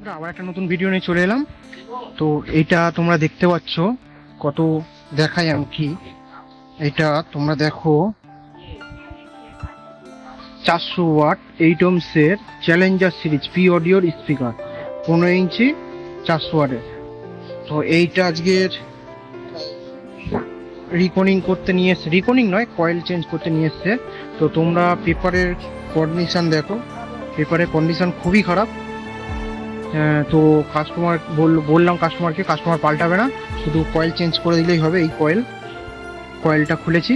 আমরা আবার একটা নতুন ভিডিও নিয়ে চলে এলাম। তো এইটা তোমরা দেখতে পাচ্ছ, কত দেখাই আমি কি। এটা তোমরা দেখো, চারশো ওয়াট এইট ওমসের চ্যালেঞ্জার সিরিজ পি অডিওর স্পিকার পনেরো ইঞ্চি, চারশো ওয়াটের তো এইটা আজকের রিকনিং করতে নিয়ে এসছে। রিকনিং নয় কয়েল চেঞ্জ করতে নিয়ে এসছে। তো তোমরা পেপারের কন্ডিশন দেখো। পেপারের কন্ডিশন খুবই খারাপ। তো কাস্টমার বললাম কাস্টমারকে কাস্টমার পাল্টাবে না। শুধু কয়েল চেঞ্জ করে দিলেই হবে এই কয়েল কয়েলটা খুলেছি।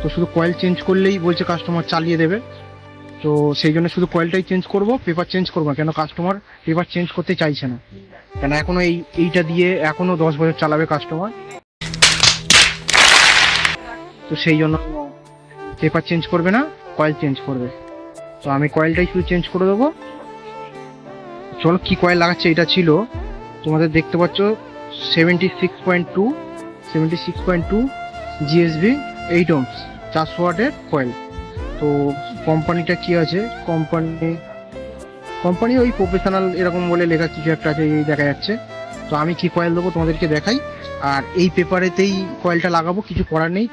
তো শুধু কয়েল চেঞ্জ করলেই বলছে কাস্টমার চালিয়ে দেবে। তো সেই জন্য শুধু কয়েলটাই চেঞ্জ করব পেপার চেঞ্জ করব না, কেন কাস্টমার পেপার চেঞ্জ করতে চাইছে না। কেন এখনও এই, এইটা দিয়ে এখনও দশ বছর চালাবে কাস্টমার তো সেই জন্য পেপার চেঞ্জ করবে না কয়েল চেঞ্জ করবে। তো আমি কয়েলটাই শুধু চেঞ্জ করে দেবো। চলো কি কয়েল লাগাচ্ছে এটা ছিল? তোমাদের দেখতে পাচ্ছ seventy six point two seventy six point two GSB eight ohms চারশো ওয়াটের কয়েল তো কোম্পানিটা কি আছে? কোম্পানি কোম্পানি ওই প্রফেশনাল এরকম বলে লেখা কিছু একটা আছে, এই দেখা যাচ্ছে। তো আমি কি কয়েল দেবো তোমাদেরকে দেখাই। আর এই পেপারেতেই কয়েলটা লাগাবো, কিছু করার নেই।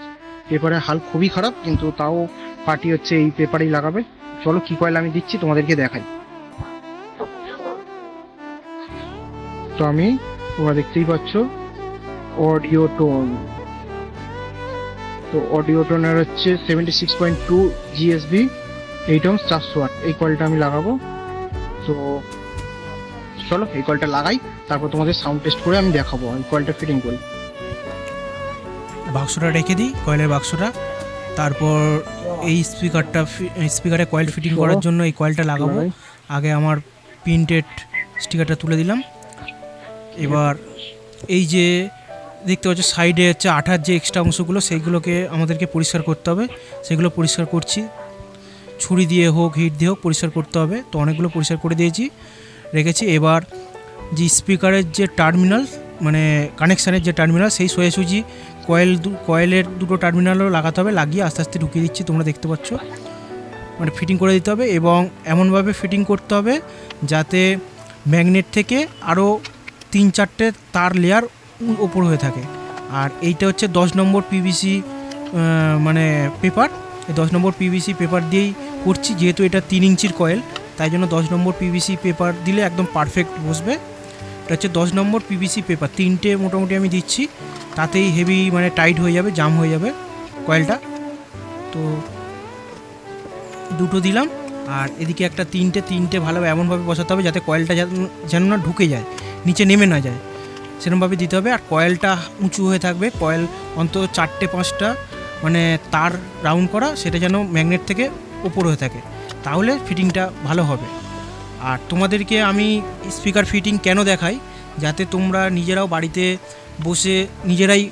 পেপারের হাল খুবই খারাপ, কিন্তু তাও পার্টি হচ্ছে, এই পেপারেই লাগাবে। চলো কি কয়েল আমি দিচ্ছি, তোমাদেরকে দেখাই। তো আমি তোমরা দেখতেই পাচ্ছ অডিও টোন তো অডিও টোনের হচ্ছে seventy six point two GSB eight ohms চারশো আট এই কলটা আমি লাগাবো। তো চলো এই কলটা লাগাই তারপর তোমাদের সাউন্ড টেস্ট করে আমি দেখাবো এই কলটা ফিটিং করি। বাক্সটা রেখে দিই কয়েলের বাক্সটা। তারপর এই স্পিকারটা স্পিকারে কয়েল ফিটিং করার জন্য এই কয়েলটা লাগাবো। আগে আমার প্রিন্টেড স্টিকারটা তুলে দিলাম। এবার এই যে দেখতে পাচ্ছ সাইডে হচ্ছে আঠার যে এক্সট্রা অংশগুলো, সেইগুলোকে আমাদেরকে পরিষ্কার করতে হবে। সেগুলো পরিষ্কার করছি। ছুরি দিয়ে হোক, হিট দিয়ে হোক, পরিষ্কার করতে হবে। তো অনেকগুলো পরিষ্কার করে দিয়েছি, রেখেছি। এবার যে স্পিকারের যে টার্মিনাল মানে কানেকশানের যে টার্মিনাল, সেই সোজাসুজি কয়েল দু, কয়েলের দুটো টার্মিনালও লাগাতে হবে। লাগিয়ে আস্তে আস্তে ঢুকিয়ে দিচ্ছি, তোমরা দেখতে পাচ্ছ। মানে ফিটিং করে দিতে হবে এবং এমনভাবে ফিটিং করতে হবে যাতে ম্যাগনেট থেকে আরও তিন চারটে তার লেয়ার ওপর হয়ে থাকে। আর এইটা হচ্ছে দশ নম্বর পিভিসি মানে পেপার এই দশ নম্বর পিভিসি পেপার দিয়েই করছি, যেহেতু এটা তিন ইঞ্চির কয়েল তাই জন্য দশ নম্বর পিভিসি পেপার দিলে একদম পারফেক্ট বসবে। এটা হচ্ছে দশ নম্বর পিভিসি পেপার তিনটে মোটামুটি আমি দিচ্ছি, তাতেই হেভি মানে টাইট হয়ে যাবে জাম হয়ে যাবে কয়েলটা তো দুটো দিলাম, আর এদিকে একটা তিনটে তিনটে ভালোভাবে এমনভাবে বসাতে হবে যাতে কয়েলটা যেন- যেন না ঢুকে যায়। নিচে নেমে না যায়। সেরকমভাবে দিতে হবে। আর কয়েলটা উঁচু হয়ে থাকবে। কয়েল অন্তত চারটে পাঁচটা মানে তার রাউন্ড করা, সেটা যেন ম্যাগনেট থেকে ওপর হয়ে থাকে। তাহলে ফিটিংটা ভালো হবে। আর তোমাদেরকে আমি স্পিকার ফিটিং কেন দেখাই? যাতে তোমরা নিজেরাও বাড়িতে বসে নিজেরাই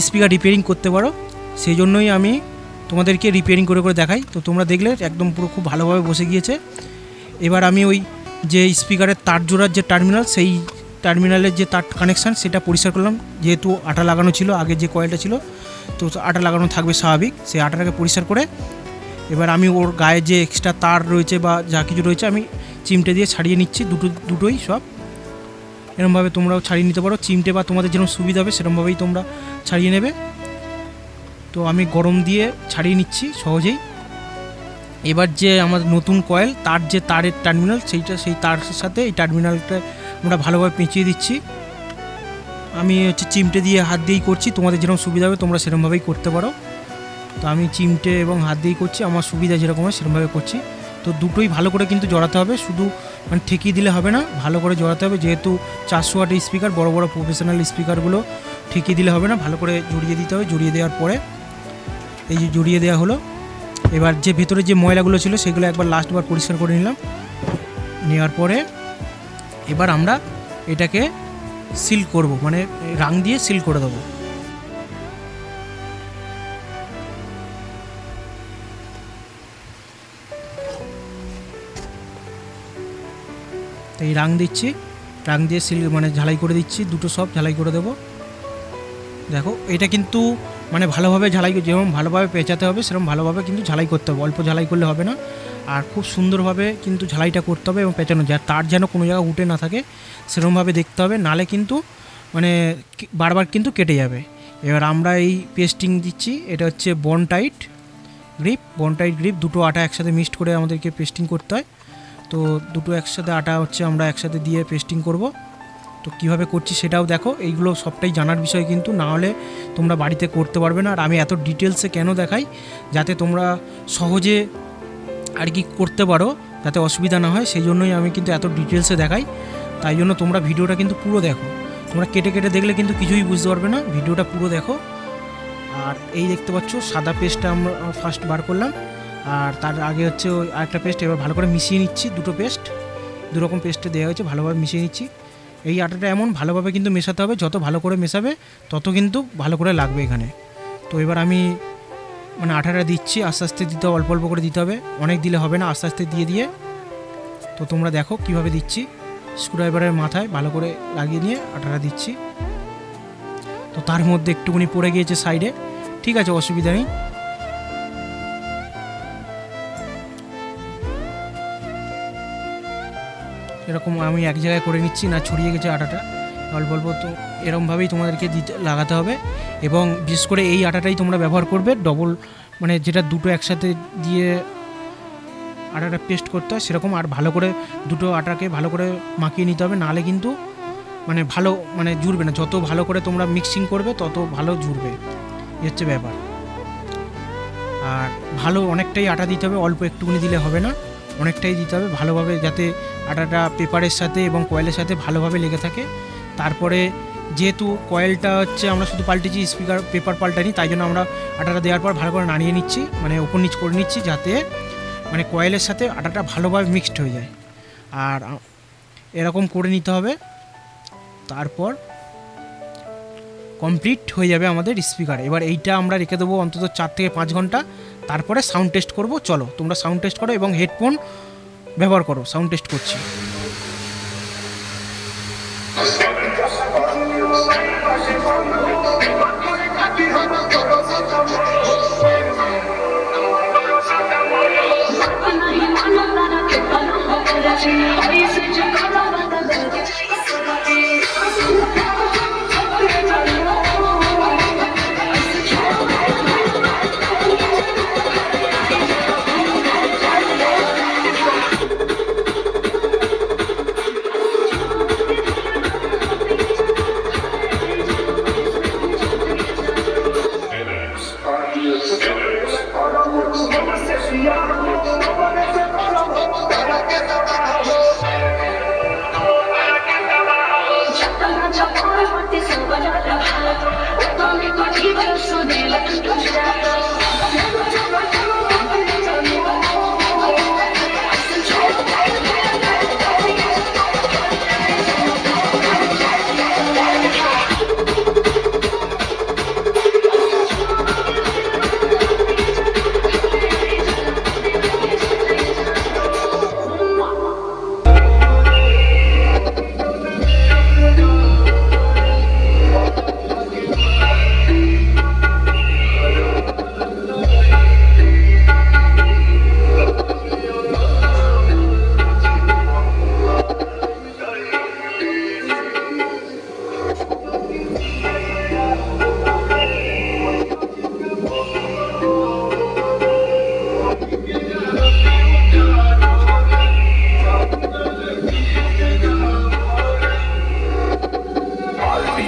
স্পিকার রিপেয়ারিং করতে পারো। সেই জন্যই আমি তোমাদেরকে রিপেয়ারিং করে করে দেখাই। তো তোমরা দেখলে একদম পুরো খুব ভালোভাবে বসে গিয়েছে। এবার আমি ওই যে স্পিকারের তার জোড়ার যে টার্মিনাল, সেই টার্মিনালের যে তার কানেকশান সেটা পরিষ্কার করলাম। যেহেতু আটা লাগানো ছিল, আগে যে কয়েলটা ছিল, তো আটা লাগানো থাকবে স্বাভাবিক। সেই আটাটাকে পরিষ্কার করে এবার আমি ওর গায়ে যে এক্সট্রা তার রয়েছে বা যা কিছু রয়েছে, আমি চিমটে দিয়ে ছাড়িয়ে নিচ্ছি। দুটো, দুটোই সব। এরমভাবে তোমরাও ছাড়িয়ে নিতে পারো। চিমটে বা তোমাদের যেরকম সুবিধা হবে সেরকমভাবেই তোমরা ছাড়িয়ে নেবে। তো আমি গরম দিয়ে ছাড়িয়ে নিচ্ছি সহজেই। এবার যে আমাদের নতুন কয়েল তার যে তারের টার্মিনাল সেইটা, সেই তার সাথে এই টার্মিনালটা আমরা ভালোভাবে পেঁচিয়ে দিচ্ছি। আমি হচ্ছে চিমটে দিয়ে হাত দিয়েই করছি, তোমাদের যেরকম সুবিধা হবে তোমরা সেরকমভাবেই করতে পারো। তো আমি চিমটে এবং হাত দিয়েই করছি, আমার সুবিধা যেরকম হয় সেরকমভাবে করছি। তো দুটোই ভালো করে কিন্তু জড়াতে হবে, শুধু মানে ঠেকিয়ে দিলে হবে না, ভালো করে জড়াতে হবে। যেহেতু চারশো ওয়াটের স্পিকার বড় বড় প্রফেশনাল স্পিকারগুলো ঠেকিয়ে দিলে হবে না, ভালো করে জড়িয়ে দিতে হবে। জড়িয়ে দেওয়ার পরে এই যে জড়িয়ে দেওয়া হলো এবার যে ভেতরে যে ময়লাগুলো ছিল সেগুলো একবার লাস্টবার পরিষ্কার করে নিলাম। নেওয়ার পরে এবার আমরা এটাকে সিল করব মানে রাং দিয়ে সিল করে দেবো। এই রাং দিচ্ছি, রাং দিয়ে সিল মানে ঝালাই করে দিচ্ছি, দুটো সব ঝালাই করে দেবো। দেখো, এটা কিন্তু মানে ভালোভাবে ঝালাই যেরকম ভালোভাবে পেঁচাতে হবে সেরকম ভালোভাবে কিন্তু ঝালাই করতে হবে। অল্প ঝালাই করলে হবে না। আর খুব সুন্দরভাবে কিন্তু ঝালাইটা করতে হবে এবং পেঁচানো যায়। তার যেন কোনো জায়গায় উঠে না থাকে সেরকমভাবে দেখতে হবে। নালে কিন্তু মানে বারবার কিন্তু কেটে যাবে। এবার আমরা এই পেস্টিং দিচ্ছি। এটা হচ্ছে বন টাইট গ্রিপ। বন টাইট গ্রিপ দুটো আটা একসাথে মিক্সড করে আমাদেরকে পেস্টিং করতে হয়। তো দুটো একসাথে আটা হচ্ছে আমরা একসাথে দিয়ে পেস্টিং করব। তো কীভাবে করছি সেটাও দেখো। এইগুলো সবটাই জানার বিষয় কিন্তু, না হলে তোমরা বাড়িতে করতে পারবে না। আর আমি এত ডিটেলসে কেন দেখাই? যাতে তোমরা সহজে আর কি করতে পারো, যাতে অসুবিধা না হয় সেই জন্যই আমি কিন্তু এত ডিটেলসে দেখাই। তাই জন্য তোমরা ভিডিওটা কিন্তু পুরো দেখো। তোমরা কেটে কেটে দেখলে কিন্তু কিছুই বুঝতে পারবে না। ভিডিওটা পুরো দেখো। আর এই দেখতে পাচ্ছ, সাদা পেস্টটা আমরা ফার্স্ট বার করলাম। আর তার আগে হচ্ছে ওই আরেকটা পেস্ট এবার ভালো করে মিশিয়ে নিচ্ছি দুটো পেস্ট দুরকম পেস্টে দেওয়া হয়েছে, ভালোভাবে মিশিয়ে নিচ্ছি। এই আটাটা এমন ভালোভাবে কিন্তু মেশাতে হবে, যত ভালো করে মেশাবে, তত কিন্তু ভালো করে লাগবে এখানে। তো এবার আমি মানে আটাটা দিচ্ছি, আস্তে আস্তে দিতে অল্প অল্প করে দিতে হবে। অনেক দিলে হবে না, আস্তে আস্তে দিয়ে দিয়ে। তো তোমরা দেখো কীভাবে দিচ্ছি। স্ক্রুড্রাইভারের মাথায় ভালো করে লাগিয়ে নিয়ে আটাটা দিচ্ছি। তো তার মধ্যে একটুখানি পড়ে গিয়েছে সাইডে। ঠিক আছে, অসুবিধা নেই। এরকম আমি এক জায়গায় করে নিচ্ছি, না ছড়িয়ে গেছে আটাটা। অল্প অল্প তো এরকমভাবেই তোমাদেরকে দিতে, লাগাতে হবে। এবং বিশেষ করে এই আটাটাই তোমরা ব্যবহার করবে ডবল মানে যেটা দুটো একসাথে দিয়ে আটাটা পেস্ট করতে হয়, সেরকম আর ভালো করে দুটো আটাকে ভালো করে মাখিয়ে নিতে হবে। নাহলে কিন্তু মানে ভালো মানে জুড়বে না। যত ভালো করে তোমরা মিক্সিং করবে, তত ভালো জুড়বে। এই হচ্ছে ব্যাপার। আর ভালো অনেকটাই আটা দিতে হবে, অল্প একটুকুনি দিলে হবে না। অনেকটাই দিতে হবে, ভালোভাবে যাতে আটাটা পেপারের সাথে এবং কয়েলের সাথে ভালোভাবে লেগে থাকে। তারপরে যেহেতু কয়েলটা হচ্ছে আমরা শুধু পাল্টেছি স্পিকার পেপার পাল্টানি তাই জন্য আমরা আটাটা দেওয়ার পর ভালো করে নাড়িয়ে নিচ্ছি মানে ওপর নিচ করে নিচ্ছি যাতে মানে কয়েলের সাথে আটাটা ভালোভাবে মিক্সড হয়ে যায়। আর এরকম করে নিতে হবে। তারপর কমপ্লিট হয়ে যাবে আমাদের স্পিকার এবার এইটা আমরা রেখে দেবো অন্তত চার থেকে পাঁচ ঘণ্টা। তারপরে সাউন্ড টেস্ট করব। চলো, তোমরা সাউন্ড টেস্ট করো এবং হেডফোন ব্যবহার করো সাউন্ড টেস্ট করছি।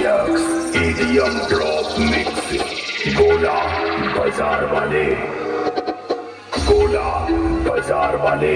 डक्स ईडीएम ड्रॉप मिक्स वाले गोला बाज़ार वाले